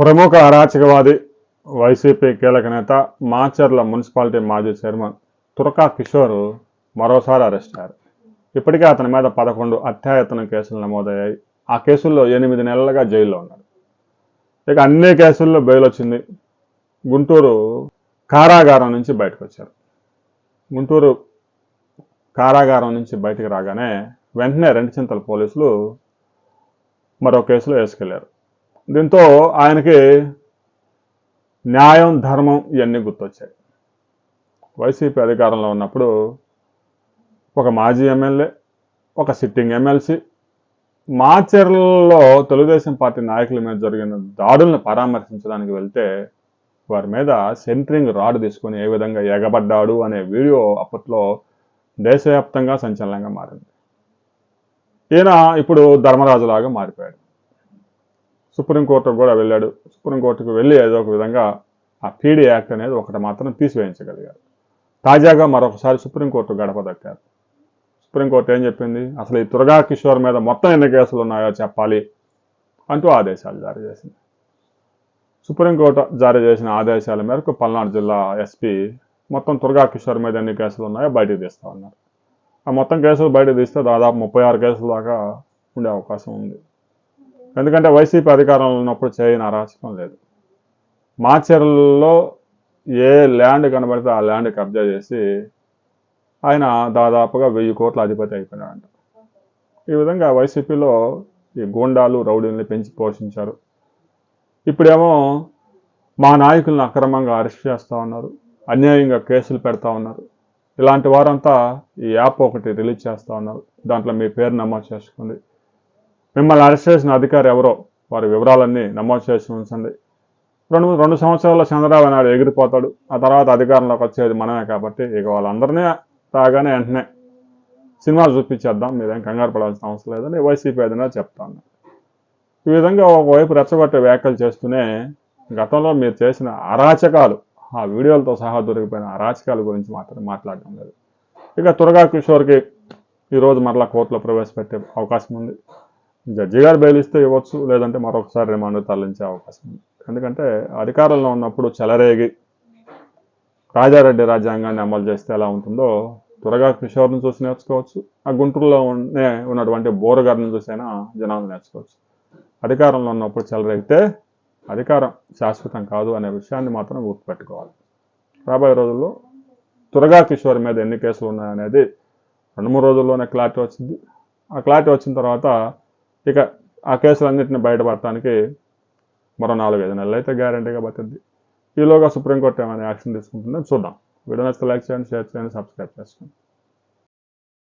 ప్రముఖ అరాచకవాది వైసీపీ కీలక నేత మాచర్ల మున్సిపాలిటీ మాజీ చైర్మన్ తురకా కిషోర్ మరోసారి అరెస్ట్ అయ్యారు. ఇప్పటికే అతని మీద పదకొండు అత్యాయతన కేసులు నమోదయ్యాయి. ఆ కేసుల్లో ఎనిమిది నెలలుగా జైల్లో ఉన్నాడు ఇక అన్ని కేసుల్లో బెయిల్ వచ్చింది. గుంటూరు కారాగారం నుంచి బయటకు వచ్చారు. గుంటూరు కారాగారం నుంచి బయటకు రాగానే వెంటనే రెండు చింతల పోలీసులు మరో కేసులో వేసుకెళ్ళారు. దీంతో ఆయనకి న్యాయం ధర్మం ఇవన్నీ గుర్తొచ్చాయి. వైసీపీ అధికారంలో ఉన్నప్పుడు ఒక మాజీ ఎమ్మెల్యే ఒక సిట్టింగ్ ఎమ్మెల్సీ మాచర్లలో తెలుగుదేశం పార్టీ నాయకుల మీద జరిగిన దాడులను పరామర్శించడానికి వెళ్తే వారి మీద సెంట్రింగ్ రాడ్ తీసుకొని ఏ విధంగా ఎగబడ్డాడు అనే వీడియో అప్పట్లో దేశవ్యాప్తంగా సంచలనంగా మారింది. ఈయన ఇప్పుడు ధర్మరాజులాగా మారిపోయాడు. సుప్రీంకోర్టుకు కూడా వెళ్ళాడు. సుప్రీంకోర్టుకు వెళ్ళి ఏదో ఒక విధంగా ఆ పీడీ యాక్ట్ అనేది ఒకటి మాత్రం తీసివేయించగలిగారు తాజాగా మరొకసారి సుప్రీంకోర్టు గడప దక్కారు. సుప్రీంకోర్టు ఏం చెప్పింది? అసలు ఈ తురగా కిషోర్ మీద మొత్తం ఎన్ని కేసులు ఉన్నాయో చెప్పాలి అంటూ ఆదేశాలు జారీ చేసింది. సుప్రీంకోర్టు జారీ చేసిన ఆదేశాల మేరకు పల్నాడు జిల్లా ఎస్పీ మొత్తం తురగా కిషోర్ మీద ఎన్ని కేసులు ఉన్నాయో బయటకు తీస్తా ఉన్నారు. ఆ మొత్తం కేసులు బయటకు తీస్తే దాదాపు ముప్పై ఆరు కేసుల దాకా ఉండే అవకాశం ఉంది. ఎందుకంటే వైసీపీ అధికారంలో ఉన్నప్పుడు చేయని అరాచకం లేదు. మాచర్లలో ఏ ల్యాండ్ కనబడితే ఆ ల్యాండ్ కబ్జా చేసి ఆయన దాదాపుగా వెయ్యి కోట్ల అధిపతి అయిపోయినాడంట ఈ విధంగా వైసీపీలో ఈ గూండాలు రౌడీల్ని పెంచి పోషించారు. ఇప్పుడేమో మా నాయకులను అక్రమంగా అరెస్ట్ చేస్తూ ఉన్నారు. అన్యాయంగా కేసులు పెడతా ఉన్నారు. ఇలాంటి వారంతా ఈ యాప్ ఒకటి రిలీజ్ చేస్తూ ఉన్నారు. దాంట్లో మీ పేరు నమోదు చేసుకోండి. మిమ్మల్ని అరెస్ట్ చేసిన అధికారి ఎవరో వారి వివరాలన్నీ నమోదు చేసి ఉంచండి. రెండు రెండు సంవత్సరాల చంద్రబాబు నాయుడు ఎగిరిపోతాడు. ఆ తర్వాత అధికారంలోకి వచ్చేది మనమే కాబట్టి ఇక వాళ్ళందరినీ రాగానే వెంటనే సినిమాలు చూపించేద్దాం. మీరేం కంగారు పడాల్సిన అవసరం లేదని వైసీపీ ఏదైనా చెప్తాను. ఈ విధంగా ఒకవైపు రెచ్చగొట్టే వ్యాఖ్యలు చేస్తూనే గతంలో మీరు చేసిన అరాచకాలు ఆ వీడియోలతో సహా దొరికిపోయిన అరాచకాల గురించి మాత్రం మాట్లాడడం లేదు. ఇక త్వరగా కిషోర్కి ఈరోజు మరలా కోర్టులో ప్రవేశపెట్టే అవకాశం ఉంది. జడ్జి గారు బెయిల్ ఇస్తే ఇవ్వచ్చు లేదంటే మరొకసారి రిమాండ్ తరలించే అవకాశం ఉంది. ఎందుకంటే అధికారంలో ఉన్నప్పుడు చెలరేగి రాజారెడ్డి రాజ్యాంగాన్ని అమలు చేస్తే ఎలా ఉంటుందో త్వరగా కిషోర్ని చూసి నేర్చుకోవచ్చు ఆ గుంటూరులో ఉన్నే ఉన్నటువంటి బోరగారిని చూసైనా జనాలు నేర్చుకోవచ్చు. అధికారంలో ఉన్నప్పుడు చెలరేగితే అధికారం శాశ్వతం కాదు అనే విషయాన్ని మాత్రం గుర్తుపెట్టుకోవాలి. రాబోయే రోజుల్లో త్వరగా కిషోర్ మీద ఎన్ని కేసులు ఉన్నాయనేది రెండు మూడు రోజుల్లోనే క్లారిటీ వచ్చింది. ఆ క్లారిటీ వచ్చిన తర్వాత ఇక ఆ కేసులన్నింటినీ బయటపడటానికి మరో నాలుగైదు నెలలు అయితే గ్యారంటీగా పడుతుంది ఈలోగా సుప్రీంకోర్టు ఏమైనా యాక్షన్ తీసుకుంటుందో చూద్దాం. వీడియో నచ్చితే లైక్ చేయండి షేర్ చేయండి సబ్స్క్రైబ్ చేసుకోండి.